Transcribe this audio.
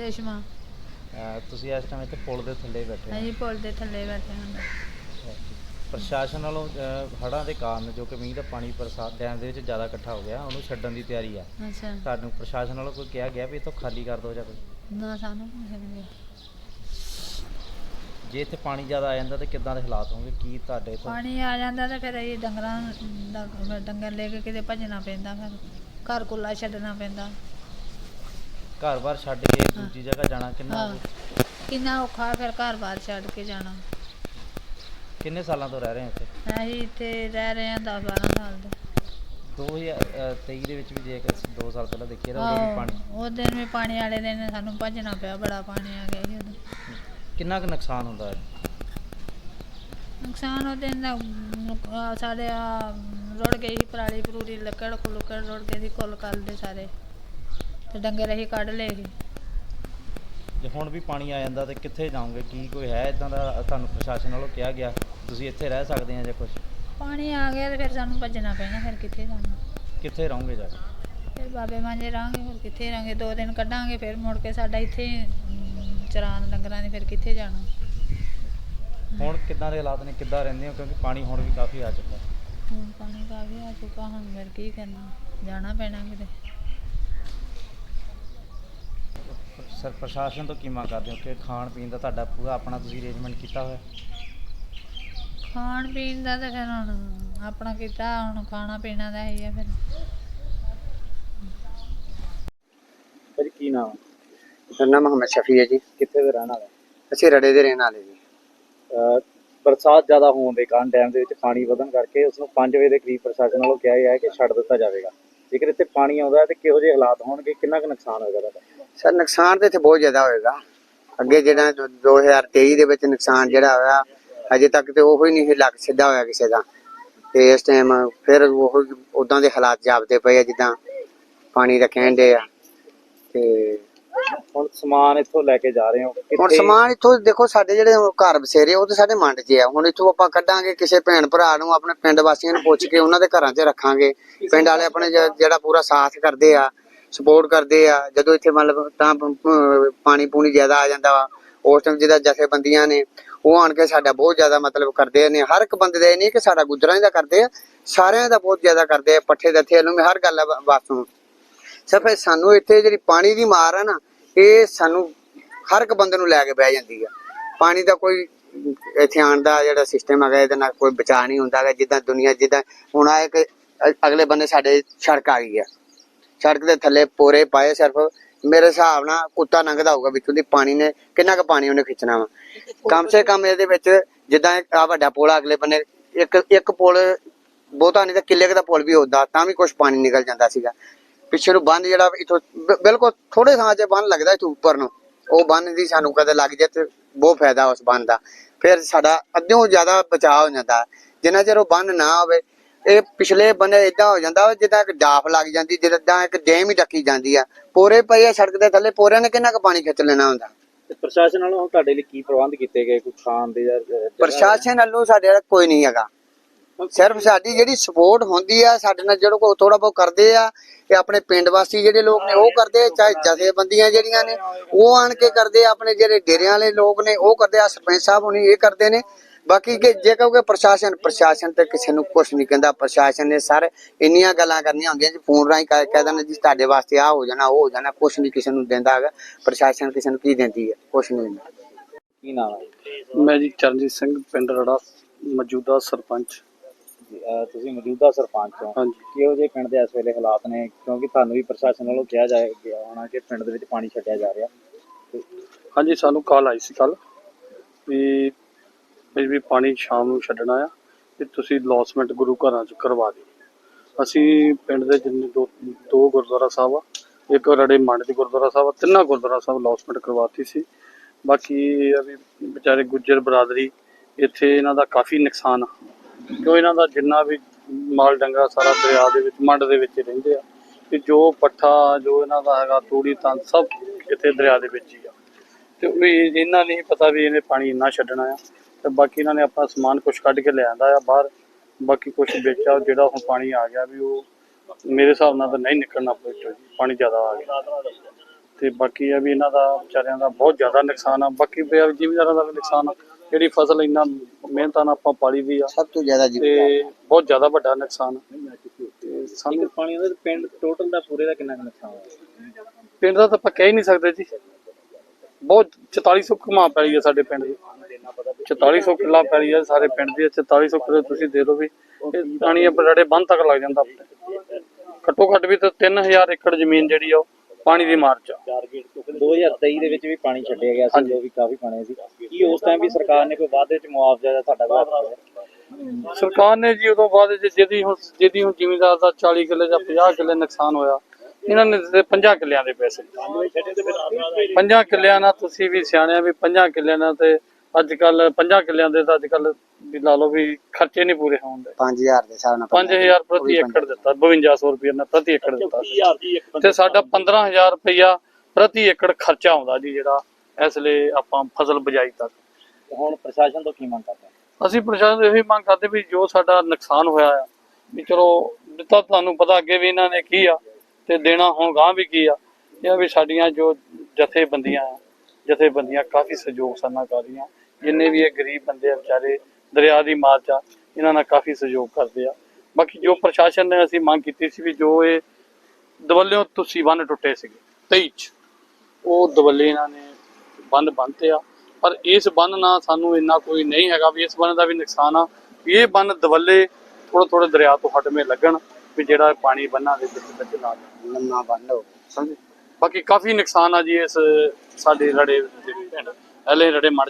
ਰੇਸ਼ਮਾ। ਅਹ ਤੁਸੀਂ ਇਸ ਟਾਈਮ ਇੱਥੇ ਪੁਲ ਦੇ ਥੱਲੇ ਬੈਠੇ ਹੋ। ਅਸੀਂ ਪੁਲ ਦੇ ਥੱਲੇ ਬੈਠੇ ਹਾਂ ਪ੍ਰਸ਼ਾਸਨ ਵੱਲੋਂ ਅਹ, ਹੜ੍ਹਾਂ ਦੇ ਕਾਰਨ ਜੋ ਕਿ ਮੀਂਹ ਦਾ ਪਾਣੀ ਬਰਸਾਤ ਡੈਮ ਦੇ ਵਿੱਚ ਜ਼ਿਆਦਾ ਇਕੱਠਾ ਹੋ ਗਿਆ ਉਹਨੂੰ ਛੱਡਣ ਦੀ ਤਿਆਰੀ ਆ। ਅੱਛਾ। ਤੁਹਾਨੂੰ ਪ੍ਰਸ਼ਾਸਨ ਵੱਲੋਂ ਕੋਈ ਕਿਹਾ ਗਿਆ ਵੀ ਇਹ ਤੋਂ ਖਾਲੀ ਕਰ ਦਿਓ ਜਾਂ ਕੋਈ? ਨਾ ਸਾਨੂੰ ਕੁਛ ਨਹੀਂ ਗਿਆ ਜੇ ਇੱਥੇ ਪਾਣੀ ਜ਼ਿਆਦਾ ਆ ਜਾਂਦਾ ਤੇ ਕਿੱਦਾਂ ਦੇ ਹਾਲਾਤ ਹੋਣਗੇ? ਕੀ ਤੁਹਾਡੇ ਤੋਂ ਪਾਣੀ ਆ ਜਾਂਦਾ ਤੇ ਫਿਰ ਅਸੀਂ ਡੰਗਰਾਂ ਦਾ ਫਿਰ ਡੰਗਰ ਲੈ ਕੇ ਕਿਤੇ ਭੱਜਣਾ ਪੈਂਦਾ ਫਿਰ ਘਰ ਕੁੱਲਾ ਛੱਡਣਾ ਪੈਂਦਾ। ਘਰ-ਬਾਰ ਛੱਡ ਕੇ ਦੂਜੀ ਜਗ੍ਹਾ ਜਾਣਾ ਕਿੰਨਾ ਕਿੰਨਾ ਔਖਾ ਫਿਰ ਘਰ-ਬਾਰ ਛੱਡ ਕੇ ਜਾਣਾ। ਕਿੰਨੇ ਸਾਲਾਂ ਤੋਂ ਰਹਿ ਰਹੇ ਹੋ ਇੱਥੇ? ਅਸੀਂ ਇੱਥੇ ਰਹਿ ਰਹੇ ਹਾਂ 10 12 ਸਾਲ ਦੇ 2023 ਦੇ ਵਿੱਚ ਵੀ ਜੇ 2 ਸਾਲ ਪਹਿਲਾਂ ਦੇਖੀਏ ਤਾਂ ਉਦੋਂ ਵੀ ਪਾਣੀ। ਉਹ ਦਿਨ ਵੀ ਪਾਣੀ ਵਾਲੇ ਦਿਨ ਸਾਨੂੰ ਭੱਜਣਾ ਪਿਆ ਬੜਾ ਪਾਣੀ ਆ ਗਿਆ ਜੀ ਉਦੋਂ। ਕਿੰਨਾ ਕੁ ਨੁਕਸਾਨ ਹੁੰਦਾ ਹੈ? ਨੁਕਸਾਨ ਉਹ ਦਿਨ ਦਾ ਨੁਕ- ਆਹ ਸਾਡੇ ਆ ਰੁੜ ਗਈ ਸੀ ਪਰਾਲੀ ਪਰੂਰੀ ਲੱਕੜ ਲੁੱਕੜ ਰੁੜ ਗਏ ਸੀ ਕੁੱਲ ਕੱਲ ਦੇ ਸਾਰੇ। ਤੇ ਡੰਗਰ ਅਸੀਂ ਕੱਢ ਲਏ ਸੀ ਜੇ ਹੁਣ ਵੀ ਪਾਣੀ ਆ ਜਾਂਦਾ ਤੇ ਕਿੱਥੇ ਜਾਓਗੇ? ਕੀ ਕੋਈ ਹੈ ਇਦਾਂ ਦਾ? ਤੁਹਾਨੂੰ ਪ੍ਰਸ਼ਾਸਨ ਵੱਲੋਂ ਕਿਹਾ ਗਿਆ ਤੁਸੀਂ ਇੱਥੇ ਰਹਿ ਸਕਦੇ ਆ ਜਾਂ ਕੁਝ ਪਾਣੀ ਆ ਗਿਆ ਤੇ ਫਿਰ ਸਾਨੂੰ ਭੱਜਣਾ ਪੈਣਾ ਫਿਰ ਕਿੱਥੇ ਜਾਣਾ? ਕਿੱਥੇ ਰਹੋਗੇ ਜਾ ਕੇ? ਫਿਰ ਬਾਬੇ ਮਾਂਜੇ ਰਾਂਗੇ ਹੋਰ ਕਿੱਥੇ ਰਾਂਗੇ ਦੋ ਦਿਨ ਕੱਢਾਂਗੇ ਫਿਰ ਮੁੜ ਕੇ ਸਾਡਾ ਇੱਥੇ ਅਮ, ਚਰਾਨ ਡੰਗਰਾਂ ਦੀ ਫਿਰ ਕਿੱਥੇ ਜਾਣਾ? ਹੁਣ ਕਿੱਦਾਂ ਦੇ ਹਾਲਾਤ ਨੇ? ਕਿੱਦਾਂ ਰਹਿੰਦੇ ਹੋ? ਕਿਉਂਕਿ ਪਾਣੀ ਹੁਣ ਵੀ ਕਾਫੀ ਆ ਚੁੱਕਾ। ਹੁਣ ਪਾਣੀ ਕਾਫੀ ਆ ਚੁੱਕਾ ਹੁਣ ਫਿਰ ਕੀ ਕਰਨਾ? ਜਾਣਾ ਪੈਣਾ ਕਿਤੇ। ਸਰ ਪ੍ਰਸ਼ਾਸਨ ਤੋਂ ਕੀ ਮੰਗ ਕਰਦੇ ਹੋ ਕਿ ਖਾਣ ਪੀਣ ਦਾ ਤੁਹਾਡਾ ਪੂਰਾ ਆਪਣਾ ਤੁਸੀਂ ਅਰੇਂਜਮੈਂਟ ਕੀਤਾ ਹੋਇਆ? ਖਾਣ ਪੀਣ ਦਾ ਤਾਂ ਫਿਰ ਹੁਣ ਆਪਣਾ ਕੀਤਾ ਹੁਣ ਖਾਣਾ ਪੀਣਾ ਦਾ ਹੀ ਆ ਫਿਰ। ਭਾਜੀ ਕੀ ਨਾਮ ਮੇਰਾ ਨਾਮ ਮੁਹੰਮਦ ਸ਼ਫੀ ਹੈ ਜੀ। ਕਿੱਥੇ ਦੇ ਰਹਿਣ ਵਾਲੇ ਅਸੀਂ ਰੜੇ ਦੇ ਰਹਿਣ ਵਾਲੇ ਜੀ। ਬਰਸਾਤ ਜ਼ਿਆਦਾ ਹੋਣ ਦੇ ਕਾਰਨ ਡੈਮ ਦੇ ਵਿੱਚ ਪਾਣੀ ਵਧਣ ਕਰਕੇ ਉਸ ਨੂੰ 5 ਵਜੇ ਦੇ ਕਰੀਬ ਪ੍ਰਸ਼ਾਸਨ ਵੱਲੋਂ ਕਿਹਾ ਗਿਆ ਹੈ ਕਿ ਛੱਡ ਦਿੱਤਾ ਜਾਵੇਗਾ। ਜੇਕਰ ਇੱਥੇ ਪਾਣੀ ਆਉਂਦਾ ਹੈ ਤੇ ਕਿਹੋ ਜਿਹੇ ਹਾਲਾਤ ਹੋਣਗੇ ਕਿੰਨਾ ਕੁ ਨੁਕਸਾਨ ਹੋਏਗਾ ਤੁਹਾਡਾ? ਸਰ ਨੁਕਸਾਨ ਤਾਂ ਇੱਥੇ ਬਹੁਤ ਜ਼ਿਆਦਾ ਹੋਏਗਾ। ਅੱਗੇ ਜਿਹੜਾ ਦੋ- 2023 ਦੇ ਵਿੱਚ ਨੁਕਸਾਨ ਜਿਹੜਾ ਹੋਇਆ ਅਜੇ ਤੱਕ ਤੇ ਉਹ ਹੀ ਨਹੀਂ ਲੱਗ ਸਿੱਧਾ ਹੋਇਆ ਕਿਸੇ ਦਾ। ਤੇ ਇਸ ਟਾਈਮ ਫਿਰ ਉਹ ਉਦਾਂ ਦੇ ਹਾਲਾਤ ਜਾਪਦੇ ਪਏ ਆ ਜਿੱਦਾਂ ਪਾਣੀ ਦਾ ਕਹਿਣ ਦੇ ਆ। ਤੇ ਹੁਣ ਸਮਾਨ ਇੱਥੋਂ ਲੈ ਕੇ ਜਾ ਰਹੇ ਹੋ? ਹੁਣ ਸਮਾਨ ਇੱਥੋਂ ਦੇਖੋ ਸਾਡੇ ਜਿਹੜੇ ਘਰ ਬਸੇਰੇ ਉਹ ਤੇ ਸਾਡੇ ਮੰਡ 'ਚ ਆ। ਹੁਣ ਇੱਥੋਂ ਆਪਾਂ ਕੱਢਾਂਗੇ ਕਿਸੇ ਭੈਣ ਭਰਾ ਨੂੰ ਆਪਣੇ ਪਿੰਡ ਵਾਸੀਆਂ ਨੂੰ ਪੁੱਛ ਕੇ ਉਹਨਾਂ ਦੇ ਘਰਾਂ 'ਚ ਰੱਖਾਂਗੇ। ਪਿੰਡ ਵਾਲੇ ਆਪਣੇ ਜਿਹੜਾ ਪੂਰਾ ਸਾਥ ਕਰਦੇ ਆ। ਸਪੋਰਟ ਕਰਦੇ ਆ। ਜਦੋਂ ਇੱਥੇ ਮਤਲਬ ਤਾਂ ਪਾਣੀ ਪੂਣੀ ਜ਼ਿਆਦਾ ਆ ਜਾਂਦਾ ਵਾ, ਉਸ ਟਾਈਮ ਜਿਹਦਾ ਜਥੇਬੰਦੀਆਂ ਨੇ, ਉਹ ਆਣ ਕੇ ਸਾਡਾ ਬਹੁਤ ਜ਼ਿਆਦਾ ਮਤਲਬ ਕਰਦੇ ਨੇ। ਹਰ ਇੱਕ ਬੰਦੇ ਦਾ ਇਹ ਨਹੀਂ ਕਿ ਸਾਡਾ ਗੁੱਜਰਾਂ ਦਾ ਕਰਦੇ ਆ, ਸਾਰਿਆਂ ਦਾ ਬਹੁਤ ਜ਼ਿਆਦਾ ਕਰਦੇ ਆ, ਪੱਠੇ ਦੱਥੇ ਨੂੰ ਵੀ ਹਰ ਗੱਲ ਆ ਬਸ ਨੂੰ ਸਿਰਫ ਸਾਨੂੰ ਇੱਥੇ ਜਿਹੜੀ ਪਾਣੀ ਦੀ ਮਾਰ ਆ ਨਾ, ਇਹ ਸਾਨੂੰ ਹਰ ਇੱਕ ਬੰਦੇ ਨੂੰ ਲੈ ਕੇ ਬਹਿ ਜਾਂਦੀ ਆ। ਪਾਣੀ ਦਾ ਕੋਈ ਇੱਥੇ ਆਉਣ ਦਾ ਜਿਹੜਾ ਸਿਸਟਮ ਹੈਗਾ, ਇਹਦੇ ਨਾਲ ਕੋਈ ਬਚਾ ਨਹੀਂ ਹੁੰਦਾ ਹੈਗਾ, ਜਿੱਦਾਂ ਦੁਨੀਆ, ਜਿੱਦਾਂ ਹੁਣ ਆ ਇੱਕ ਅਗਲੇ ਬੰਦੇ ਸਾਡੇ ਸੜਕ ਆ ਗਈ ਆ। ਸੜਕ ਦੇ ਥੱਲੇ ਪੋਰੇ ਪਾਏ ਸਿਰਫ। ਮੇਰੇ ਹਿਸਾਬ ਨਾਲ ਕੁੱਤਾ ਲੰਘਦਾ ਹੋਊਗਾ ਵਿੱਚੋਂ ਦੀ ਪਾਣੀ ਨੇ। ਕਿੰਨਾ ਕੁ ਪਾਣੀ ਉਹਨੇ ਖਿੱਚਣਾ ਵਾ? ਕਮ ਸੇ ਕਮ ਇਹਦੇ ਵਿੱਚ ਜਿੱਦਾਂ ਆ ਵੱਡਾ ਪੁਲ ਅਗਲੇ ਬੰਨੇ ਇੱਕ ਇੱਕ ਪੁਲ ਬਹੁਤਾ ਨਹੀਂ ਤਾਂ ਕਿੱਲੇ ਦਾ ਪੁਲ ਵੀ ਹੁੰਦਾ, ਤਾਂ ਵੀ ਕੁਝ ਪਾਣੀ ਨਿਕਲ ਜਾਂਦਾ ਸੀਗਾ। ਪਿੱਛੇ ਨੂੰ ਬੰਨ ਜਿਹੜਾ ਇਥੋਂ ਬਿਲਕੁਲ ਥੋੜੇ ਥਾਂ 'ਚ ਬੰਨ ਲੱਗਦਾ ਇਥੋਂ ਉੱਪਰ ਨੂੰ। ਉਹ ਬੰਨ ਦੀ ਸਾਨੂੰ ਕਦੇ ਲੱਗ ਜਾਏ ਤੇ ਬਹੁਤ ਫਾਇਦਾ ਉਸ ਬੰਨ ਦਾ। ਫਿਰ ਸਾਡਾ ਅੱਧਿਓਂ ਜ਼ਿਆਦਾ ਬਚਾਅ ਹੋ ਜਾਂਦਾ। ਜਿੰਨਾ ਚਿਰ ਉਹ ਬੰਨ ਨਾ ਹੋਵੇ ਇਹ ਪਿਛਲੇ ਬੰਨੇ ਇਦਾਂ ਹੋ ਜਾਂਦਾ ਜਿੱਦਾਂ ਇੱਕ ਡਾਫ ਲੱਗ ਜਾਂਦੀ ਜਿੱਦਾਂ ਇੱਕ ਡੈਮ ਹੀ ਡੱਕੀ ਜਾਂਦੀ ਆ। ਪੋਰੇ ਪਏ ਆ ਸੜਕ ਦੇ ਥੱਲੇ ਪੋਰਿਆਂ ਨੇ ਕਿੰਨਾ ਕੁ ਪਾਣੀ ਖਿੱਚ ਲੈਣਾ ਹੁੰਦਾ? ਤੇ ਪ੍ਰਸ਼ਾਸਨ ਵੱਲੋਂ ਤੁਹਾਡੇ ਲਈ ਕੀ ਪ੍ਰਬੰਧ ਕੀਤੇ ਗਏ? ਕੋਈ ਖਾਣ ਦੇ ਜਾਂ ਜਗ੍ਹਾ- ਪ੍ਰਸ਼ਾਸਨ ਵੱਲੋਂ ਸਾਡੇ ਨਾਲ ਕੋਈ ਨਹੀਂ ਹੈਗਾ। ਸਿਰਫ ਸਾਡੀ ਜਿਹੜੀ ਸਪੋਰਟ ਹੁੰਦੀ ਆ ਸਾਡੇ ਨਾਲ ਜਿਹੜਾ ਕੋ ਥੋੜਾ ਬਹੁਤ ਕਰਦੇ ਆ ਆਪਣੇ ਪਿੰਡ ਵਾਸੀ ਜਿਹੜੇ ਲੋਕ ਨੇ ਉਹ ਕਰਦੇ ਆ, ਚਾਹੇ ਜਥੇਬੰਦੀਆਂ ਜਿਹੜੀਆਂ ਨੇ ਉਹ ਆਣ ਕੇ ਕਰਦੇ ਆ ਆਪਣੇ ਜਿਹੜੇ ਡੇਰਿਆਂ ਵਾਲੇ ਲੋਕ ਨੇ ਉਹ ਕਰਦੇ ਆ ਸਰਪੰਚ ਸਾਹਿਬ ਹੁਣੀ ਇਹ ਕਰਦੇ ਨੇ। ਬਾਕੀ ਕਿ ਜੇ ਕਹੋਗੇ ਪ੍ਰਸ਼ਾਸਨ ਪ੍ਰਸ਼ਾਸਨ ਤੇ ਕਿਸੇ ਨੂੰ ਕੁਝ ਨਹੀਂ ਕਹਿੰਦਾ ਪ੍ਰਸ਼ਾਸਨ ਨੇ ਸਰ ਇੰਨੀਆਂ ਗੱਲਾਂ ਕਰਨੀਆਂ ਹੁੰਦੀਆਂ ਜੀ ਫੋਨ ਰਾਹੀਂ ਕਹਿ ਕਹਿ ਦਿੰਦੇ ਜੀ ਤੁਹਾਡੇ ਵਾਸਤੇ ਆ ਹੋ ਜਾਣਾ ਉਹ ਹੋ ਜਾਣਾ ਕੁਝ ਨਹੀਂ ਕਿਸੇ ਨੂੰ ਦਿੰਦਾ ਹੈਗਾ ਪ੍ਰਸ਼ਾਸਨ ਕਿਸੇ ਨੂੰ ਕੀ ਦਿੰਦੀ ਹੈ ਕੁਝ ਨਹੀਂ ਦਿੰਦਾ। ਕੀ ਨਾਮ ਹੈ? ਮੈਂ ਜੀ ਚਰਨਜੀਤ ਸਿੰਘ ਪਿੰਡ ਰੜਾ ਮੌਜੂਦਾ ਸਰਪੰਚ। ਜੀ, ਤੁਸੀਂ ਮੌਜੂਦਾ ਸਰਪੰਚ ਹੋ। ਕਿਹੋ ਜਿਹੇ ਪਿੰਡ ਦੇ ਇਸ ਵੇਲੇ ਹਾਲਾਤ ਨੇ? ਕਿਉਂਕਿ ਤੁਹਾਨੂੰ ਵੀ ਪ੍ਰਸ਼ਾਸਨ ਵੱਲੋਂ ਕਿਹਾ ਜਾਏ ਗਿਆ ਹੋਣਾ ਕਿ ਪਿੰਡ ਦੇ ਵਿੱਚ ਪਾਣੀ ਛੱਡਿਆ ਜਾ ਰਿਹਾ। ਹਾਂਜੀ ਸਾਨੂੰ ਕਾਲ ਆਈ ਸੀ ਕੱਲ ਵੀ ਵੀ ਵੀ ਪਾਣੀ ਸ਼ਾਮ ਨੂੰ ਛੱਡਣਾ ਆ ਤੇ ਤੁਸੀਂ ਲੌਸਮੈਂਟ ਗੁਰੂ ਘਰਾਂ ਚ ਕਰਵਾ ਦਿਓ। ਅਸੀਂ ਪਿੰਡ ਦੇ ਜਿੰਨੇ ਦੋ ਦੋ ਗੁਰਦੁਆਰਾ ਸਾਹਿਬ ਆ ਇੱਕ ਰੜੇ ਮੰਡ ਦੀ ਗੁਰਦੁਆਰਾ ਸਾਹਿਬ ਆ, ਤਿੰਨਾਂ ਗੁਰਦੁਆਰਾ ਸਾਹਿਬ ਲੌਸਮੈਂਟ ਕਰਵਾਤੀ ਸੀ। ਬਾਕੀ ਇਹ ਆ ਵੀ ਵਿਚਾਰੇ ਗੁੱਜਰ ਬਰਾਦਰੀ ਇੱਥੇ ਇਹਨਾਂ ਦਾ ਕਾਫੀ ਨੁਕਸਾਨ ਆ। ਕਿਉਂ ਇਹਨਾਂ ਦਾ ਜਿੰਨਾ ਵੀ ਮਾਲ ਡੰਗਰਾ ਸਾਰਾ ਦਰਿਆ ਦੇ ਵਿੱਚ ਮੰਡ ਦੇ ਵਿੱਚ ਰਹਿੰਦੇ ਆ। ਤੇ ਜੋ ਪੱਠਾ ਜੋ ਇਹਨਾਂ ਦਾ ਹੈਗਾ ਤੂੜੀ ਤਾਂ ਸਭ ਇੱਥੇ ਦਰਿਆ ਦੇ ਵਿੱਚ ਹੀ ਆ। ਤੇ ਉਹ ਇਹਨਾਂ ਨਹੀਂ ਪਤਾ ਵੀ ਇਹਨੇ ਪਾਣੀ ਇੰਨਾ ਛੱਡਣਾ ਆ। ਤੇ ਬਾਕੀ ਇਹਨਾਂ ਨੇ ਆਪਣਾ ਸਮਾਨ ਕੁਝ ਕੱਢ ਕੇ ਲਿਆਂਦਾ ਆ ਬਾਹਰ। ਬਾਕੀ ਕੁਝ ਵੇਚਿਆ ਜਿਹੜਾ ਹੁਣ ਪਾਣੀ ਆ ਗਿਆ ਵੀ ਉਹ ਮੇਰੇ ਹਿਸਾਬ ਨਾਲ ਤਾਂ ਨਹੀਂ ਨਿਕਲਣਾ ਜੀ ਪਾਣੀ ਜ਼ਿਆਦਾ ਆ ਗਿਆ। ਤੇ ਬਾਕੀ ਆ ਵੀ ਇਹਨਾਂ ਦਾ ਵਿਚਾਰਿਆਂ ਦਾ ਬਹੁਤ ਜ਼ਿਆਦਾ ਨੁਕਸਾਨ ਆ। ਬਾਕੀ ਜ਼ਿਮੀਦਾਰਾਂ ਦਾ ਵੀ ਨੁਕਸਾਨ ਆ। ਜਿਹੜੀ ਫਸਲ ਇੰਨਾ ਮਿਹਨਤਾਂ ਨਾਲ ਆਪਾਂ ਪਾਲੀ ਦੀ ਆ ਸਭ ਤੋਂ ਜ਼ਿਆਦਾ ਜੀ ਤੇ ਬਹੁਤ ਜ਼ਿਆਦਾ ਵੱਡਾ ਨੁਕਸਾਨ ਆ। ਤੇ ਸਾਨੂੰ ਪਾਣੀ ਤੇ ਪਿੰਡ ਟੋਟਲ ਦਾ ਪੂਰੇ ਦਾ ਕਿੰਨਾ ਕੁ ਨੁਕਸਾਨ ਹੋਇਆ? ਪਿੰਡ ਦਾ ਤਾਂ ਆਪਾਂ ਕਹਿ ਹੀ ਨਹੀਂ ਸਕਦੇ ਜੀ। ਬਹੁਤ 4400 ਕਮਾ ਪੈਲੀ ਹੈ ਸਾਡੇ ਪਿੰਡ ਦੀ। 4400 ਕਿੱਲਾ ਪੈਲੀ ਹੈ ਸਾਰੇ ਪਿੰਡ ਦੀ 4400 ਕਿੱਲੇ ਤੁਸੀਂ ਦੇ ਲਓ ਵੀ। ਇਹ ਪਾਣੀ ਆ ਬਰੜੇ ਬੰਦ ਤੱਕ ਲੱਗ ਜਾਂਦਾ ਆਪਣੇ। ਘੱਟੋ ਘੱਟ ਵੀ ਤਾਂ 3000 ਏਕੜ ਜ਼ਮੀਨ ਜਿਹੜੀ ਆ ਉਹ ਪਾਣੀ ਦੀ ਮਾਰ ਚ ਆ। 2023 ਦੇ ਵਿੱਚ ਵੀ ਪਾਣੀ ਛੱਡਿਆ ਗਿਆ ਸੀ ਜੋ ਵੀ ਕਾਫੀ ਪਾਣੀ ਸੀ। ਕੀ ਉਸ ਟਾਈਮ ਵੀ ਸਰਕਾਰ ਨੇ ਕੋਈ ਵਾਅਦੇ ਚ ਮੁਆਵਜ਼ਾ ਜਾਂ ਤੁਹਾਡਾ ਵਾਅਦਾ ਸਰਕਾਰ ਨੇ ਜੀ ਉਦੋਂ ਬਾਅਦ ਜਿਹਦੀ ਹੁਣ ਜਿਹਦੀ ਹੁਣ ਜ਼ਿਮੀਦਾਰ ਦਾ 40 ਕਿੱਲੇ ਜਾਂ 50 ਕਿੱਲੇ ਨੁਕਸਾਨ ਹੋਇਆ ਇਹਨਾਂ ਨੇ ਦਿੱਤੇ 50 ਕਿੱਲਿਆਂ ਦੇ ਪੈਸੇ। 50 ਕਿੱਲਿਆਂ ਨਾਲ ਤੁਸੀਂ ਵੀ ਸਿਆਣਿਆ ਵੀ 50 ਕਿੱਲਿਆਂ ਨਾਲ ਤੇ ਅੱਜ ਕੱਲ 50 ਕਿੱਲਿਆਂ ਦੇ ਤਾਂ ਅੱਜ ਕੱਲ ਵੀ ਲਾ ਲਓ ਵੀ ਖਰਚੇ ਨਹੀਂ ਪੂਰੇ ਹੋਣਦੇ 5000 ਦੇ ਹਿਸਾਬ ਨਾਲ 5000 ਪ੍ਰਤੀ ਏਕੜ ਦਿੱਤਾ 5200 ਰੁਪਏ ਨਾਲ ਪ੍ਰਤੀ ਏਕੜ ਦਿੱਤਾ ਤੇ ਸਾਡਾ 15000 ਰੁਪਇਆ ਪ੍ਰਤੀ ਏਕੜ ਖਰਚਾ ਆਉਂਦਾ ਜੀ ਜਿਹੜਾ ਇਸ ਲਈ ਆਪਾਂ ਫਸਲ ਬਜਾਈ ਤੱਕ। ਹੁਣ ਪ੍ਰਸ਼ਾਸਨ ਤੋਂ ਕੀ ਮੰਗ ਕਰਦੇ? ਅਸੀਂ ਪ੍ਰਸ਼ਾਸਨ ਤੋਂ ਇਹੀ ਮੰਗ ਕਰਦੇ ਵੀ ਜੋ ਸਾਡਾ ਨੁਕਸਾਨ ਹੋਇਆ ਆ ਵੀ ਚਲੋ ਦਿੱਤਾ ਤੁਹਾਨੂੰ ਪਤਾ ਅੱਗੇ ਵੀ ਇਹਨਾਂ ਨੇ ਕੀ ਆ ਤੇ ਦੇਣਾ ਹੁਣ ਗਾਂ ਵੀ ਕੀ ਆ ਇਹ ਵੀ ਸਾਡੀਆਂ ਜੋ ਜਥੇਬੰਦੀਆਂ ਆ ਜਥੇਬੰਦੀਆਂ ਕਾਫੀ ਸਹਿਯੋਗ ਸਾਨਾ ਕਰ ਰਹੀਆਂ। ਜਿੰਨੇ ਵੀ ਇਹ ਗਰੀਬ ਬੰਦੇ ਆ ਵਿਚਾਰੇ ਦਰਿਆ ਦੀ ਮਾਰ ਚ ਆ, ਇਹਨਾਂ ਨਾਲ ਕਾਫੀ ਸਹਿਯੋਗ ਕਰਦੇ ਆ। ਬਾਕੀ ਜੋ ਪ੍ਰਸ਼ਾਸਨ ਨੇ ਅਸੀਂ ਮੰਗ ਕੀਤੀ ਸੀ ਵੀ ਜੋ ਇਹ ਦਵੱਲਿਓਂ ਤੁਸੀਂ ਬੰਨ ਟੁੱਟੇ ਸੀਗੇ 23 ਚ ਉਹ ਦਵੱਲੇ ਇਹਨਾਂ ਨੇ ਬੰਨ ਬੰਨਤੇ ਆ। ਪਰ ਇਸ ਬੰਨ ਨਾਲ ਸਾਨੂੰ ਇੰਨਾ ਕੋਈ ਨਹੀਂ ਹੈਗਾ ਵੀ ਇਸ ਬੰਨ ਦਾ ਵੀ ਨੁਕਸਾਨ ਆ ਵੀ ਇਹ ਬੰਨ ਦਵੱਲੇ ਥੋੜਾ ਥੋੜਾ ਦਰਿਆ ਤੋਂ ਹਟਵੇਂ ਲੱਗਣ ਵੀ ਜਿਹੜਾ ਪਾਣੀ ਬੰਨਾਂ ਦੇ ਵਿੱਚ ਵਿੱਚ ਨਾ ਲੰਮਾ ਬੰਦ ਹੋ ਸਮਝੇ? ਬਾਕੀ ਕਾਫੀ ਨੁਕਸਾਨ ਆ ਜੀ ਇਸ ਸਾਡੇ ਰੜੇ ਦੇ ਪਿੰਡ ਪਹਿਲੇ ਰੜੇ ਮੜ